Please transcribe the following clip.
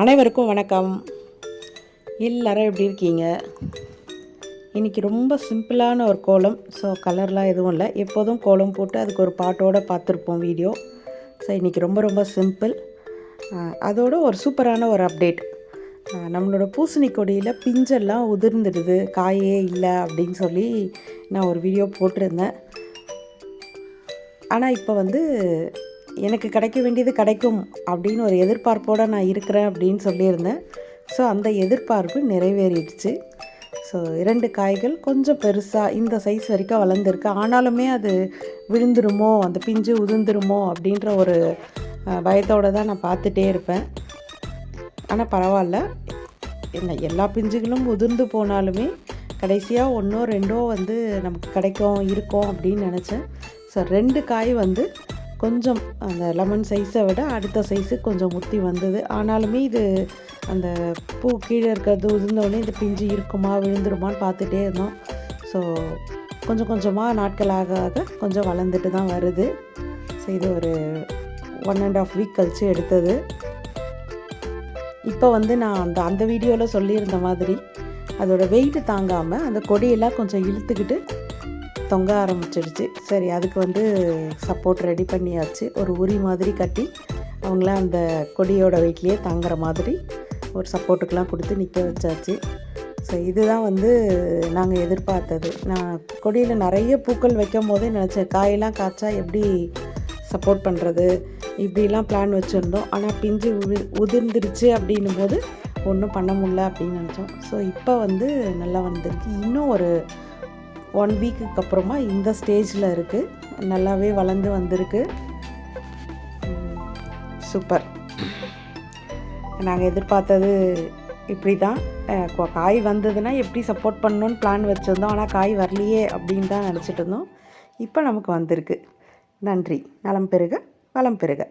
அனைவருக்கும் வணக்கம். எல்லாரும் எப்படி இருக்கீங்க? இன்றைக்கி ரொம்ப சிம்பிளான ஒரு கோலம். ஸோ கலர்லாம் எதுவும் இல்லை. எப்போதும் கோலம் போட்டு அதுக்கு ஒரு பாட்டோடு பார்த்துருப்போம் வீடியோ. ஸோ இன்றைக்கி ரொம்ப ரொம்ப சிம்பிள். அதோட ஒரு சூப்பரான ஒரு அப்டேட். நம்மளோட பூசணி கொடியில் பிஞ்செல்லாம் உதிர்ந்துடுது. காயே இல்லை அப்படின்னு சொல்லி நான் ஒரு வீடியோ போட்டிருந்தேன். ஆனால் இப்போ வந்து எனக்கு கிடைக்க வேண்டியது கிடைக்கும் அப்படின்னு ஒரு எதிர்பார்ப்போடு நான் இருக்கிறேன் அப்படின்னு சொல்லியிருந்தேன். ஸோ அந்த எதிர்பார்ப்பு நிறைவேறிடுச்சு. ஸோ இரண்டு காய்கள் கொஞ்சம் பெருசாக இந்த சைஸ் வரைக்கும் வளர்ந்துருக்கு. ஆனாலுமே அது விழுந்துருமோ அந்த பிஞ்சு உதிர்ந்துருமோ அப்படின்ற ஒரு பயத்தோடு தான் நான் பார்த்துட்டே இருப்பேன். ஆனால் பரவாயில்ல. என்ன எல்லா பிஞ்சுகளும் உதிர்ந்து போனாலுமே கடைசியாக ஒன்றோ ரெண்டோ வந்து நமக்கு கிடைக்கும் இருக்கும் அப்படின்னு நினச்சேன். ஸோ ரெண்டு காய் வந்து கொஞ்சம் அந்த லெமன் சைஸை விட அடுத்த சைஸு கொஞ்சம் முத்தி வந்தது. ஆனாலுமே இது அந்த பூ கீழே இருக்கிறது உதிர்ந்தோடனே இந்த பிஞ்சு இருக்குமா விழுந்துருமான்னு பார்த்துட்டே இருந்தோம். ஸோ கொஞ்சம் கொஞ்சமாக நாட்கள் ஆக ஆக கொஞ்சம் வளர்ந்துட்டு தான் வருது. ஸோ இது ஒரு ஒன் அண்ட் ஆஃப் வீக் கழித்து எடுத்தது. இப்போ வந்து நான் அந்த அந்த வீடியோவில் சொல்லியிருந்த மாதிரி அதோடய வெயிட்டு தாங்காமல் அந்த கொடியெல்லாம் கொஞ்சம் இழுத்துக்கிட்டு தொங்க ஆரம்பிச்சிடுச்சு. சரி அதுக்கு வந்து சப்போர்ட் ரெடி பண்ணியாச்சு. ஒரு உரி மாதிரி கட்டி அவங்கள அந்த கொடியோட வெயிட்லேயே தாங்குற மாதிரி ஒரு சப்போர்ட்டுக்கெலாம் கொடுத்து நிற்க வச்சாச்சு. ஸோ இதுதான் வந்து நாங்கள் எதிர்பார்த்தது. நான் கொடியில் நிறைய பூக்கள் வைக்கும் போதே நினச்சேன் காயெல்லாம் காய்ச்சா எப்படி சப்போர்ட் பண்ணுறது இப்படிலாம் பிளான் வச்சுருந்தோம். ஆனால் பிஞ்சு உதி உதிர்ந்துருச்சு அப்படின்னும் போது ஒன்றும் பண்ண முடில அப்படின்னு நினச்சோம். ஸோ இப்போ வந்து நல்லா வந்திருக்கு. இன்னும் ஒரு ஒன் வீக்குக்கு அப்புறமா இந்த ஸ்டேஜில் இருக்குது நல்லாவே வளர்ந்து வந்திருக்கு. சூப்பர் நாங்கள் எதிர்பார்த்தது இப்படி தான் காய் வந்ததுன்னா எப்படி சப்போர்ட் பண்ணணும்னு பிளான் வச்சுருந்தோம். ஆனால் காய் வரலையே அப்படின்னு தான் நினச்சிட்டு இருந்தோம். இப்போ நமக்கு வந்திருக்கு. நன்றி. நலம் பெருக வளம் பெருக.